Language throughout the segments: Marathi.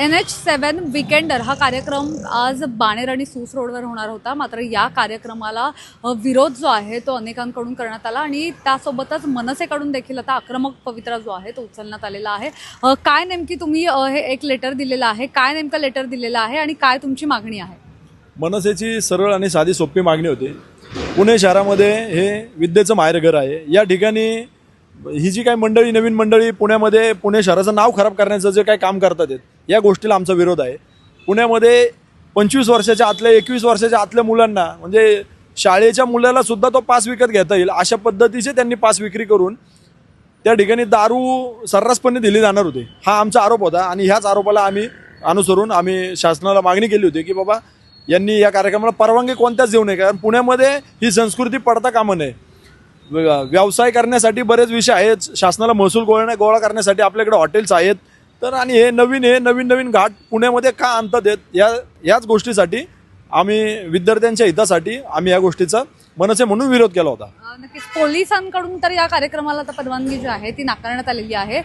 एन एच सेवन विकेंडर हा कार्यक्रम आज बाणेर आणि सूस रोडवर होणार होता. मात्र या कार्यक्रमाला विरोध जो आहे तो अनेकांकडून करण्यात आला आणि त्यासोबतच मनसेकडून देखील आता आक्रमक पवित्रा जो आहे तो उचलण्यात आलेला आहे. काय नेमकी तुम्ही हे एक लेटर दिलेलं आहे? काय नेमकं लेटर दिलेलं आहे आणि काय तुमची मागणी आहे? मनसेची सरळ आणि साधी सोपी मागणी होती. पुणे शहरामध्ये हे विद्येचं माहेरघर आहे. या ठिकाणी ही जी काही मंडळी नवीन मंडळी पुण्यामध्ये पुणे शहराचं नाव खराब करण्याचं जे काही काम करतात आहेत या गोष्टीला आमचा विरोध आहे. पुण्यामध्ये पंचवीस वर्षाच्या आतल्या एकवीस वर्षाच्या आतल्या मुलांना म्हणजे शाळेच्या मुलाला सुद्धा तो पास विकत घेता येईल अशा पद्धतीचे त्यांनी पास विक्री करून त्या ठिकाणी दारू सर्रासपणे दिली जाणार होती. हा आमचा आरोप होता आणि ह्याच आरोपाला आम्ही अनुसरून आम्ही शासनाला मागणी केली होती की बाबा यांनी या कार्यक्रमाला परवानगी कोणत्याच देऊ नये कारण पुण्यामध्ये ही संस्कृती पडता कामं नये. व्यवसाय करण्यासाठी बरेच विषय आहेत शासनाला महसूल गोळा गोळा करण्यासाठी आपल्याकडे हॉटेल्स आहेत तर आणि हे नवीन हे नवीन नवीन घाट पुण्यामध्ये का आणतात आहेत या याच गोष्टीसाठी आम्ही विद्यार्थ्यांच्या हितासाठी आम्ही या गोष्टीचा मनसे म्हणून विरोध केला होता. नक्कीच. पोलिसांकडून तर या कार्यक्रमाला आता परवानगी जी आहे ती नाकारण्यात आलेली आहे.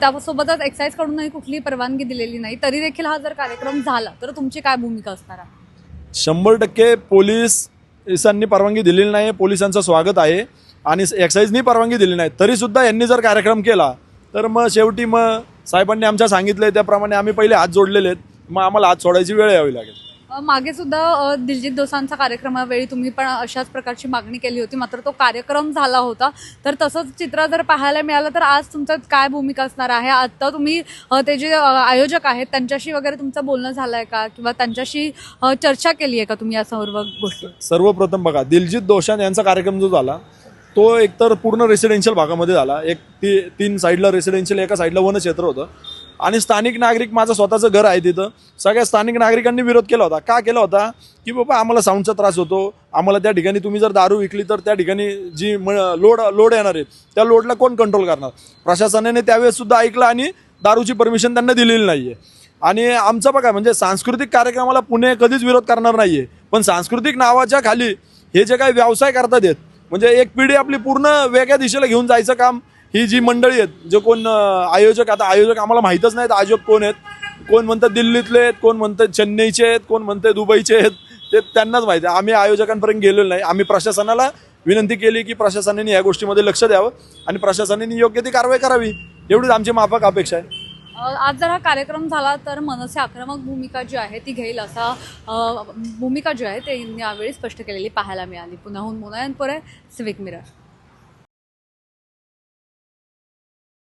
त्यासोबतच एक्साईजकडूनही कुठलीही परवानगी दिलेली नाही. तरी देखील हा जर कार्यक्रम झाला तर तुमची काय भूमिका असणार आहे? शंभर टक्के पोलिसांनी परवानगी दिलेली नाही पोलिसांचं स्वागत आहे. आणि एक्साईजनी परवानगी दिली नाही. तरी सुद्धा यांनी जर कार्यक्रम केला तर मग शेवटी मग साहेबांनी आमच्या सांगितलंय त्याप्रमाणे आम्ही पहिले हात जोडलेले आहेत. मग आम्हाला हात सोडायची वेळ यावी लागेल. मागे सुद्धा दिलजित दोसांचा कार्यक्रमावेळी तुम्ही पण अशाच प्रकारची मागणी केली होती. मात्र तो कार्यक्रम झाला होता. तर तसंच चित्र जर पाहायला मिळालं तर आज तुमचं काय भूमिका असणार आहे? आता तुम्ही ते जे आयोजक आहेत त्यांच्याशी वगैरे तुमचं बोलणं झालं आहे का? किंवा त्यांच्याशी चर्चा केली आहे का तुम्ही या सर्व गोष्टी? सर्वप्रथम बघा दिलजित दोशान यांचा कार्यक्रम जो झाला तो एकतर पूर्ण रेसिडेन्शियल भागामध्ये झाला. एक ती तीन साईडला रेसिडेन्शियल एका साईडला वनक्षेत्र होतं. आणि स्थानिक नागरिक माझं स्वतःचं घर आहे तिथं. सगळ्या स्थानिक नागरिकांनी विरोध केला होता. का केला होता? की बाबा आम्हाला साऊंडचा त्रास होतो. आम्हाला त्या ठिकाणी तुम्ही जर दारू विकली तर त्या ठिकाणी जी म लोड लोड येणार आहे त्या लोडला कोण कंट्रोल करणार? प्रशासनाने त्यावेळेस सुद्धा ऐकलं आणि दारूची परमिशन त्यांना दिलेली नाही आहे आणि आमचं बघा म्हणजे सांस्कृतिक कार्यक्रमाला पुणे कधीच विरोध करणार नाही आहे पण सांस्कृतिक नावाच्या खाली हे जे काही व्यवसाय करतात आहेत म्हणजे एक पिढी आपली पूर्ण वेगळ्या दिशेला घेऊन जायचं काम ही जी मंडळी आहेत जे कोण आयोजक आता आयोजक आम्हाला माहीतच नाहीत आयोजक कोण आहेत. कोण म्हणतात दिल्लीतले आहेत कोण म्हणतात चेन्नईचे आहेत कोण म्हणतात दुबईचे आहेत ते त्यांनाच माहिती आहे. आम्ही आयोजकांपर्यंत गेलेलो नाही. आम्ही प्रशासनाला विनंती केली की प्रशासनाने या गोष्टीमध्ये लक्ष द्यावं आणि प्रशासनाने योग्य ती कारवाई करावी. एवढीच आमची माफक अपेक्षा आहे. आज जर हा कार्यक्रम झाला तर मनसे आक्रमक भूमिका जी आहे ती घेईल असा भूमिका जी आहे ते यावेळी स्पष्ट केलेली पाहायला मिळाली. पुन्हाहून मुनायनपुरे सिविक मिरर